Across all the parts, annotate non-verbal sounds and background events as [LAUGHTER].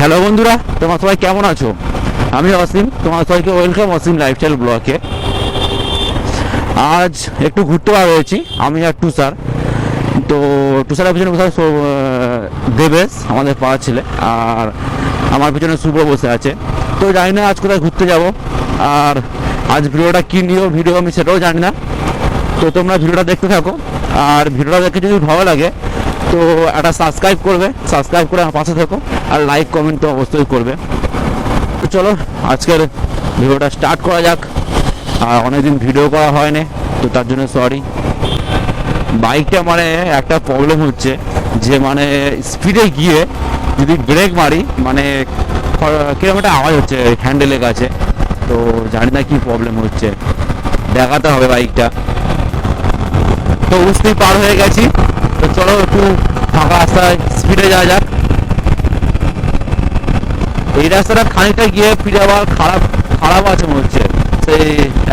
Hello বন্ধুরা, তোমার সবাই কেমন আছো? আমি অসীম তোমার সবাইকে ওয়েলকাম অসীম লাইফস্টাইল ব্লকে আজ একটু ঘুরতে বার হয়েছি আমি আর টুষার তো টুষারের পিছনে বসে দেবেশ, আমাদের পাড়ার ছেলে, আর আমার পিছনে শুভ বসে আছে। তো জানি না আজ কোথায় ঘুরতে যাব, আর আজ ভিডিওটা কী নিয়েও ভিডিও আমি সেটাও জানি না। তো তোমরা ভিডিওটা দেখতে থাকো, আর ভিডিওটা দেখে যদি ভালো লাগে তো একটা সাবস্ক্রাইব করবে সাবস্ক্রাইব করে আমার পাশে থাকো, আর লাইক কমেন্ট তো অবশ্যই করবে। তো চলো, আজকের ভিডিওটা স্টার্ট করা যাক। আর অনেকদিন ভিডিও করা হয়নি, তো তার জন্য সরি বাইকটা মানে একটা প্রবলেম হচ্ছে, যে মানে স্পিডে গিয়ে যদি ব্রেক মারি মানে কীরকম একটা আওয়াজ হচ্ছে হ্যান্ডেলের কাছে। তো জানি না কি প্রবলেম হচ্ছে। দেখাতে হবে বাইকটা তো বুঝতেই পার হয়ে গেছি। তো চলো একটু ফাঁকা রাস্তায় স্পিডে যাওয়া যাক। এই রাস্তাটা খানিকটা গিয়ে ফিরে আবার খারাপ খারাপ আছে মনে হচ্ছে। সেই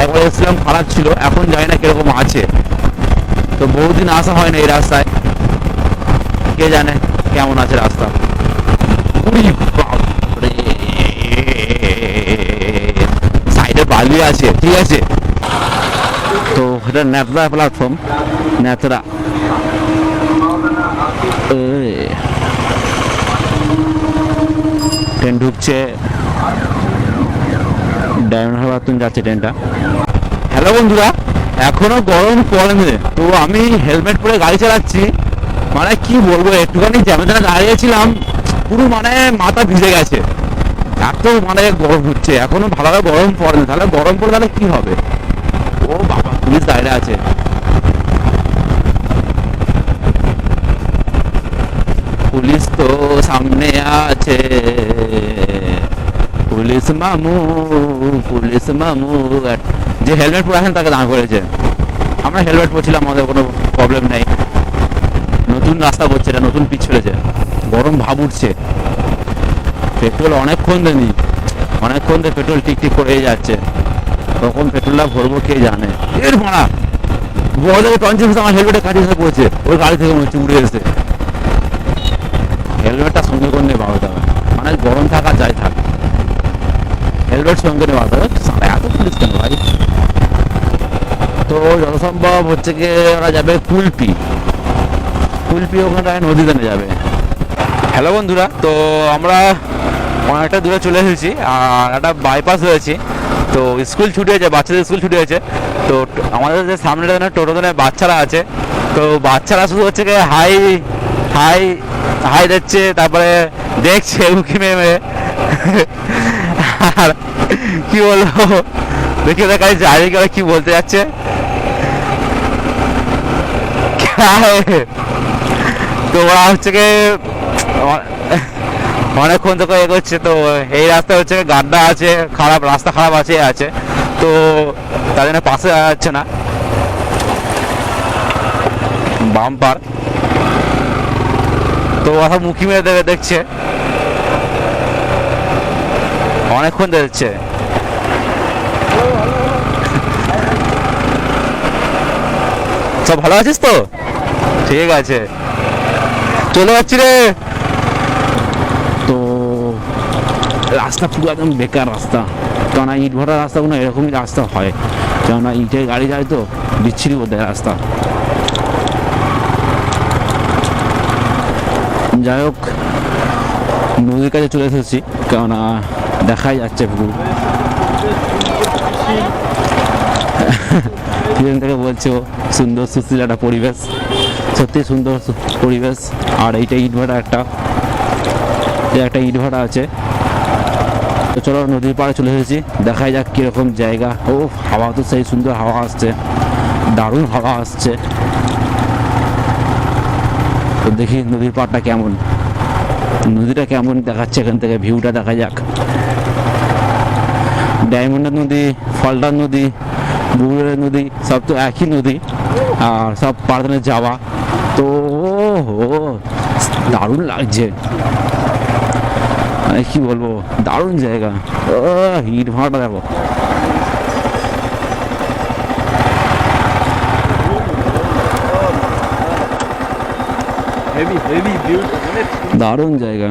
একবার এসেছিলাম, খারাপ ছিল, এখন জানি না কীরকম আছে। তো বহুদিন আসা হয় না এই রাস্তায়। কে জানে কেমন আছে রাস্তা। সাইডে বালি আছে, ঠিক আছে। তো এটা ন্যাপরা প্ল্যাটফর্ম ন্যাতরা ট্রেন ঢুকছে। ডায়মন্ড তুমি যাচ্ছে ট্রেনটা। হ্যালো বন্ধুরা, এখনও গরম পড়েনি, তো আমি হেলমেট পরে গাড়ি চালাচ্ছি। মানে কি বলব, একটুখানি জ্যামে জ্যামে দাঁড়িয়েছিলাম, পুরো মানে মাথা ভিজে গেছে। এত মানে গরম হচ্ছে, এখনও ভালোভাবে গরম পড়েনি। তাহলে গরম পড়ে তাহলে কি হবে? ও বাবা, পুলিশ দাঁড়িয়ে আছে। পুলিশ তো সামনে আছে। পুলিশ যে হেলমেট পরে আছেন তাকে দাঁড় করেছে। আমরা হেলমেট পরছিলাম, আমাদের কোনো প্রবলেম নেই। নতুন রাস্তা পড়ছে, এটা নতুন পিচ ফেলেছে গরম ভাব উঠছে। পেট্রোল অনেকক্ষণ দেয়নি। অনেকক্ষণ ধরে পেট্রোল টিক টিক করে যাচ্ছে। কখন পেট্রোলটা ভরবো কে জানে। এর মারা বড় টনচিল আমার হেলমেটের কাছে এসে পড়েছে। ওই গাড়ি থেকে মনে হচ্ছে উড়ে এসে হেলমেটটা সঙ্গে করে নিয়ে হবে মানে গরম থাকা যাই থাক সঙ্গে বাড়াতে হবে সারা এত পুলিশ কেন ভাই তো যত সম্ভব হচ্ছে কি ওরা যাবে কুলপি কুলপি ওখানটায় নদীতে যাবে হ্যালো বন্ধুরা তো আমরা অনেকটা দূরে চলে এসেছি আর একটা বাইপাস হয়েছি তো স্কুল ছুটি হয়েছে বাচ্চাদের স্কুল ছুটি হয়েছে তো আমাদের যে সামনে টোটো দোনে বাচ্চারা আছে তো বাচ্চারা শুধু হচ্ছে কি হাই হাই হাই দিচ্ছে তারপরে দেখছে উকি মেয়ে মেয়ে আর [LAUGHS] কি বলব দেখে দেখা যাচ্ছে কি কি বলতে যাচ্ছে। [LAUGHS] তো ওরা হচ্ছে কি অনেকক্ষণ থেকে এগোচ্ছে তো, এই রাস্তায় হচ্ছে গাড্ডা আছে, খারাপ রাস্তা খারাপ আছে আছে। তো তার জন্য পাশে যাচ্ছে না। বাম্পার। তো ওরা মুখি মেরে দেবে, দেখছে। অনেকক্ষণ দেখছে সব ভালো আছিস তো? ঠিক আছে। চলে যাচ্ছি রে। তো রাস্তা পুরো একদম বেকার রাস্তা। কেননা ইট ভরা রাস্তাগুলো এরকমই রাস্তা হয়। কেননা ইটে গাড়ি যায় তো, বিচ্ছিরি বোধ রাস্তা। যাই হোক, নদীর কাছে চলে এসেছি। কেননা দেখাই যাচ্ছে পুকুর সেখান থেকে বলছে সুন্দর সুশীল একটা পরিবেশ। সত্যি সুন্দর পরিবেশ। আর এইটা ইট ভাটা একটা। একটা ইট ভাটা আছে। তো চলো নদীর পাড়ে চলে এসেছি। দেখাই যাক কীরকম জায়গা। ও হাওয়া তো সেই সুন্দর হাওয়া আসছে। দারুণ হাওয়া আসছে। তো দেখি নদীর পাড়টা কেমন। নদীটা কেমন দেখাচ্ছে এখান থেকে? ভিউটা দেখা যাক। ডায়মন্ডের নদী ফলটার নদী বুড়ের নদী, সব তো একই নদী, আর সব পাড়ানে যাওয়া। তো ও দারুণ লাগছে। কি বলব, দারুণ জায়গা। ও হিট ভাড়াটা দেখো। হেভি হেভি বিউটি দারুণ জায়গা